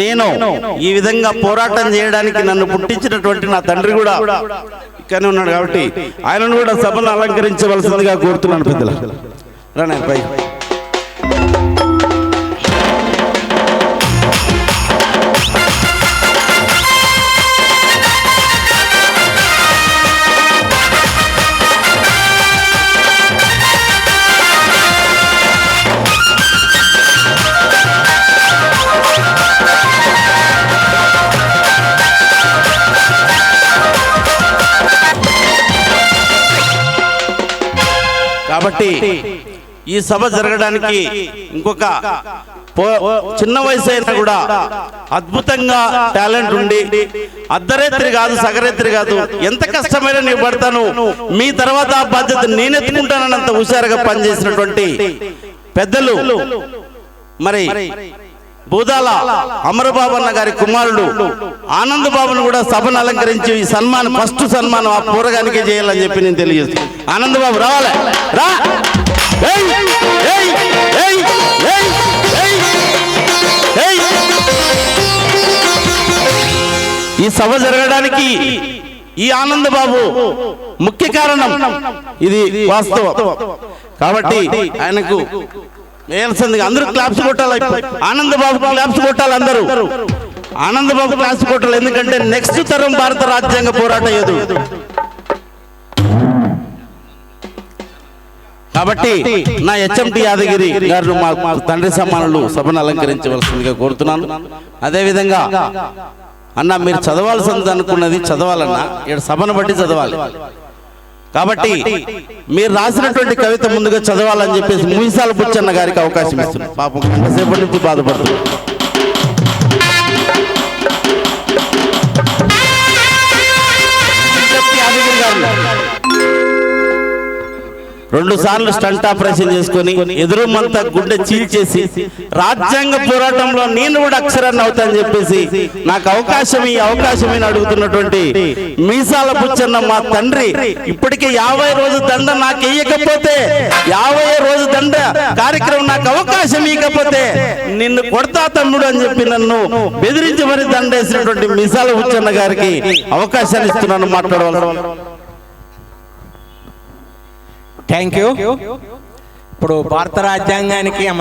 నేను ఈ విధంగా పోరాటం చేయడానికి నన్ను పుట్టించినటువంటి నా తండ్రి కూడా ఇక్కడనే ఉన్నాడు కాబట్టి ఆయనను కూడా సభను అలంకరించవలసిందిగా కోరుతున్నాను పెద్దలు. రానే పై. కాబట్టి ఈ సభ జరగడానికి ఇంకొక పో- చిన్న వయసు అయినా కూడా అద్భుతంగా టాలెంట్ ఉండి అర్ధరేత్రి కాదు సగరేత్రి కాదు ఎంత కష్టమైనా నేను పడతాను మీ తర్వాత ఆ బాధ్యత నేను ఎత్తుకుంటానన్నంత హుషారుగా పనిచేసినటువంటి పెద్దలు. మరి బూదాల అమరబాబన్న గారి కుమారుడు ఆనంద్ బాబును కూడా సభను అలంకరించి ఈ సన్మానం ఫస్ట్ సన్మానం ఆ పూరగానికే చేయాలని చెప్పి నేను తెలియజేస్తాను ఆనంద్ బాబు రావాలి. రా. ఈ సభ జరగడానికి ఈ ఆనంద్ బాబు ముఖ్య కారణం ఇది వాస్తవం. కాబట్టి ఆయనకు వేయాల్సిందిగా అందరూ క్లాప్స్ కొట్టాలి ఆనంద్ బాబు క్లాప్స్ కొట్టాలి అందరూ? ఆనంద్ బాబు క్లాప్స్ కొట్టాలి? ఎందుకంటే నెక్స్ట్ తరం భారత రాజ్యాంగ పోరాట ఏదు? కాబట్టి నా హెచ్ఎంటి యాదగిరి గారు మా తండ్రి సమానులు సభను అలంకరించవలసిందిగా కోరుతున్నాను. అదేవిధంగా అన్న మీరు చదవాల్సింది అనుకున్నది చదవాలన్నా ఇక్కడ సభను బట్టి చదవాలి. కాబట్టి మీరు రాసినటువంటి కవిత ముందుగా చదవాలని చెప్పేసి ముయిసాల బుచ్చన్న గారికి అవకాశం ఇస్తున్నాను పాపం ఎంతసేపటి నుంచి బాధపడుతుంది రెండు సార్లు స్టంట్ ఆపరేషన్ చేసుకొని ఎదురుమంత గుడ్డ చీల్చేసి రాజ్యాంగ పోరాటంలో నేను కూడా అక్షరాన్ని అవుతానని చెప్పేసి నాకు అవకాశం ఈ అవకాశం అడుగుతున్నటువంటి మీసాల పుచ్చన్న మా తండ్రి ఇప్పటికే యాభై రోజు దండ నాకు ఇయ్యకపోతే యాభై రోజు దండ కార్యక్రమం నాకు అవకాశం ఇవ్వకపోతే నిన్ను కొడతా తమ్ముడు అని చెప్పి నన్ను బెదిరించి మరి దండేసినటువంటి మీసాల పుచ్చన్న గారికి అవకాశాన్ని ఇస్తున్నాను మాట్లాడవాలి థ్యాంక్ యూ ఇప్పుడు భారత రాజ్యాంగానికి